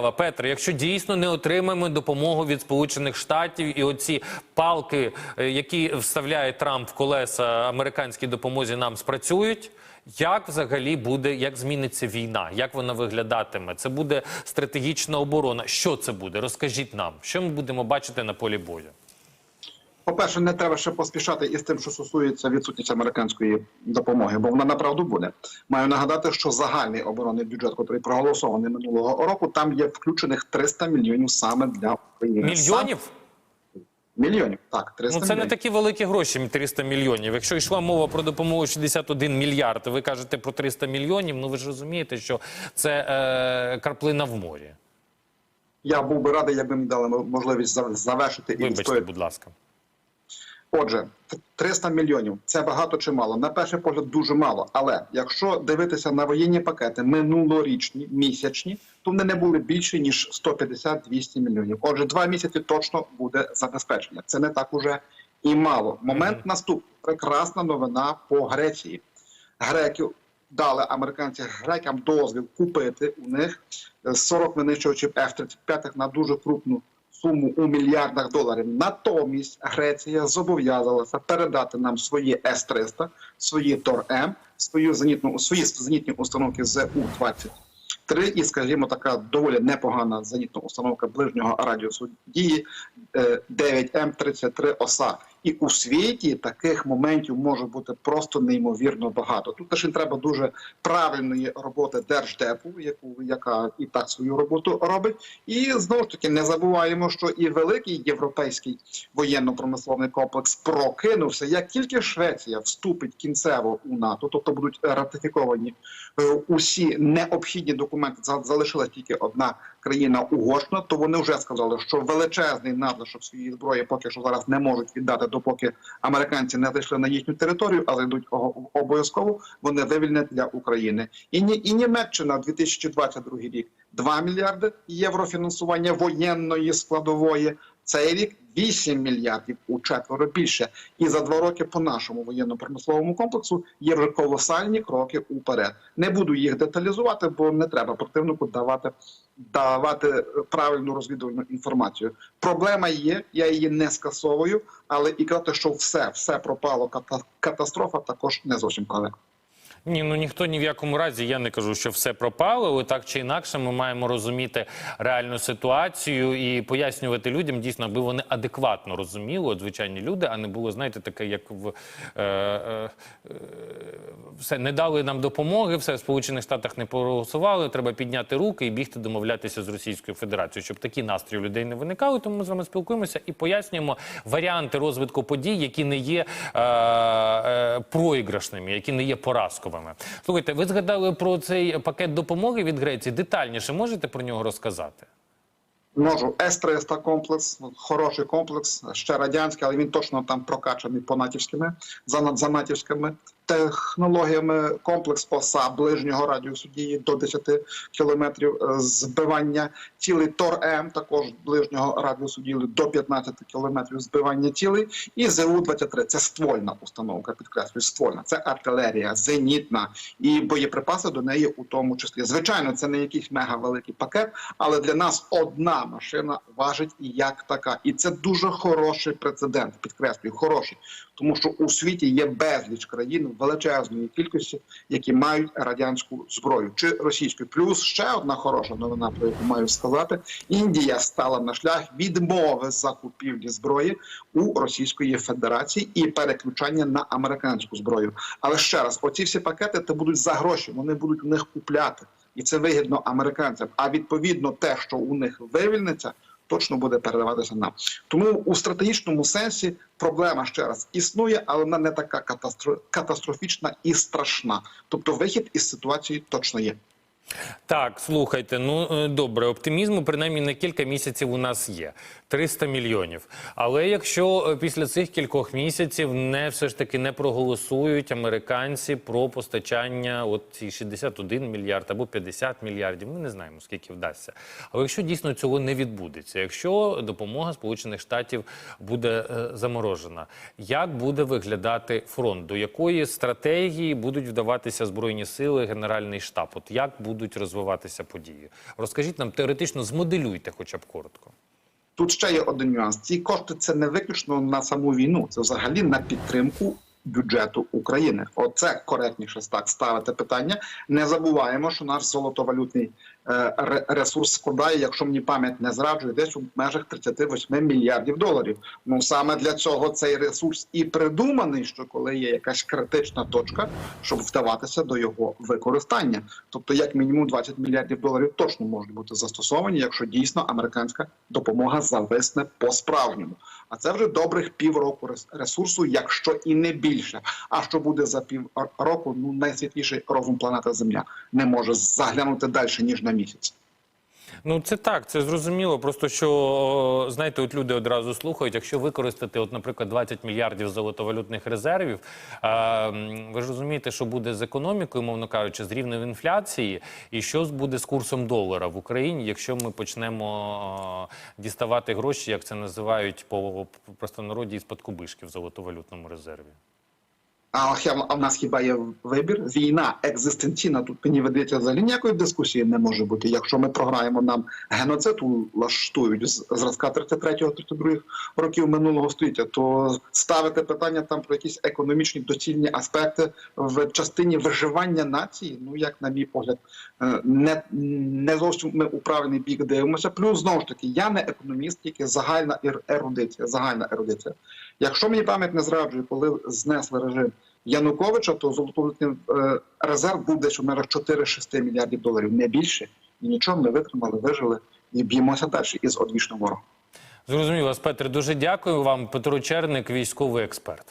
Петро, якщо дійсно не отримаємо допомогу від Сполучених Штатів і оці палки, е, які вставляє Трамп в колеса американській допомозі, нам спрацюють. Як взагалі буде, як зміниться війна? Як вона виглядатиме? Це буде стратегічна оборона. Що це буде? Розкажіть нам, що ми будемо бачити на полі бою? По-перше, не треба ще поспішати із тим, що стосується відсутності американської допомоги, бо вона направду буде. Маю нагадати, що загальний оборонний бюджет, який проголосований минулого року, там є включених 300 мільйонів саме для України. Мільйонів? Мільйонів, так, 300 Ну це не такі великі гроші, 300 мільйонів. Якщо йшла мова про допомогу 61 мільярд, ви кажете про 300 мільйонів. Ну ви ж розумієте, що це е, краплина в морі. Я був би радий, якби мені дали можливість завершити і Вибачте, відстояти. будь ласка. Отже, 300 мільйонів це багато чи мало? На перший погляд дуже мало. Але якщо дивитися на воєнні пакети минулорічні, місячні, то вони не були більше ніж 150-200 мільйонів. Отже, два місяці точно буде забезпечення. Це не так уже і мало. Момент Мгм. наступний. Прекрасна новина по Греції. Греків дали американці грекам дозвіл купити у них е, 40 винищувачів F-35 на дуже крупну суму у мільярдах доларів. Натомість Греція зобов'язалася передати нам свої С-300, свої Тор-М, свою зенітну, свої зенітні установки ЗУ-23 і, скажімо, така доволі непогана зенітна установка ближнього радіусу дії е, 9М33 ОСА. І у світі таких моментів може бути просто неймовірно багато. Тут теж треба дуже правильної роботи держдепу, яку яка і так свою роботу робить. І знову ж таки не забуваємо, що і великий європейський воєнно-промисловий комплекс прокинувся. Як тільки Швеція вступить кінцево у НАТО, тобто будуть ратифіковані е, усі необхідні документи, за- залишилась тільки одна країна Угорщина, то вони вже сказали, що величезний надлишок своєї зброї поки що зараз не можуть віддати, допоки американці не зайшли на їхню територію, але йдуть обов'язково. Вони вивільнять для України. І Ні- і Німеччина 2022 рік 2 мільярди євро фінансування воєнної складової. Цей рік 8 мільярдів у четверо більше. І за два роки по нашому воєнно-промисловому комплексу є вже колосальні кроки уперед. Не буду їх деталізувати, бо не треба противнику давати, давати правильну розвідувальну інформацію. Проблема є, я її не скасовую, але і казати, що все, все пропало, ката- катастрофа також не зовсім коректно. Ні, ну ніхто ні в якому разі. Я не кажу, що все пропало. Так чи інакше, ми маємо розуміти реальну ситуацію і пояснювати людям дійсно, аби вони адекватно розуміли, от звичайні люди, а не було, знаєте, таке, як в е, е, е, все не дали нам допомоги, все в Сполучених Штатах не проголосували. Треба підняти руки і бігти домовлятися з Російською Федерацією, щоб такі настрої людей не виникали. Тому ми з вами спілкуємося і пояснюємо варіанти розвитку подій, які не є е, е, проіграшними, які не є поразковими. Слухайте, ви згадали про цей пакет допомоги від Греції. Детальніше можете про нього розказати? Можу С-300 комплекс, хороший комплекс, ще радянський, але він точно там прокачаний по натівськими за, за натівськими технологіями. Комплекс ОСА ближнього радіусу дії до 10 кілометрів е, збивання цілий Тор-М, також ближнього радіусу дії до 15 кілометрів збивання цілей. І ЗУ-23 – це ствольна установка, підкреслюю, ствольна. Це артилерія, зенітна і боєприпаси до неї у тому числі. Звичайно, це не якийсь мега великий пакет, але для нас одна машина важить і як така. І це дуже хороший прецедент. Підкреслюю, хороший, тому що у світі є безліч країн величезної кількості, які мають радянську зброю чи російську. Плюс ще одна хороша новина, про яку маю сказати: Індія стала на шлях відмови закупівлі зброї у Російської Федерації і переключання на американську зброю. Але ще раз, оці всі пакети це будуть за гроші. Вони будуть у них купляти, і це вигідно американцям. А відповідно, те, що у них вивільниться. Точно буде передаватися нам, тому у стратегічному сенсі проблема ще раз існує, але вона не така катастро- катастрофічна і страшна. Тобто, вихід із ситуації точно є. Так, слухайте, ну е, добре, оптимізму принаймні на кілька місяців у нас є 300 мільйонів. Але якщо е, після цих кількох місяців не все ж таки не проголосують американці про постачання, от ці 61 мільярд або 50 мільярдів, ми не знаємо скільки вдасться. Але якщо дійсно цього не відбудеться, якщо допомога Сполучених Штатів буде е, заморожена, як буде виглядати фронт? До якої стратегії будуть вдаватися збройні сили, генеральний штаб? От як будуть будуть розвиватися події? Розкажіть нам теоретично, змоделюйте, хоча б коротко. Тут ще є один нюанс. Ці кошти це не виключно на саму війну, це взагалі на підтримку бюджету України. Оце коректніше так ставити питання. Не забуваємо, що наш золотовалютний ресурс складає, якщо мені пам'ять не зраджує, десь у межах 38 мільярдів доларів. Ну саме для цього цей ресурс і придуманий, що коли є якась критична точка, щоб вдаватися до його використання. Тобто, як мінімум 20 мільярдів доларів точно можуть бути застосовані, якщо дійсно американська допомога зависне по справжньому. А це вже добрих півроку ресурсу, якщо і не більше. А що буде за півроку? Ну найсвітліший розум планети Земля не може заглянути далі ніж на місяць. Ну це так, це зрозуміло. Просто що знаєте, от люди одразу слухають, якщо використати, от, наприклад, 20 мільярдів золотовалютних резервів, м, ви ж розумієте, що буде з економікою, мовно кажучи, з рівнем інфляції, і що буде з курсом долара в Україні, якщо ми почнемо о, діставати гроші, як це називають по по простонароді із під кубишки в золотовалютному резерві. А а в нас хіба є вибір? Війна екзистенційна. Тут мені видається взагалі ніякої дискусії не може бути. Якщо ми програємо, нам геноцид влаштують зразка 33-32 років минулого століття, то ставити питання там про якісь економічні доцільні аспекти в частині виживання нації, ну як на мій погляд, е, не, не зовсім ми у правильний бік дивимося. Плюс знову ж таки, я не економіст, тільки загальна ерудиція. Загальна ерудиція. Якщо мені пам'ять не зраджує, коли знесли режим Януковича, то золотовалютний е, резерв був десь у межах 4-6 мільярдів доларів, не більше. І нічого ми витримали, вижили і б'ємося далі із одвічного ворога. Зрозуміло, вас, Петре, дуже дякую вам. Петро Черник, військовий експерт.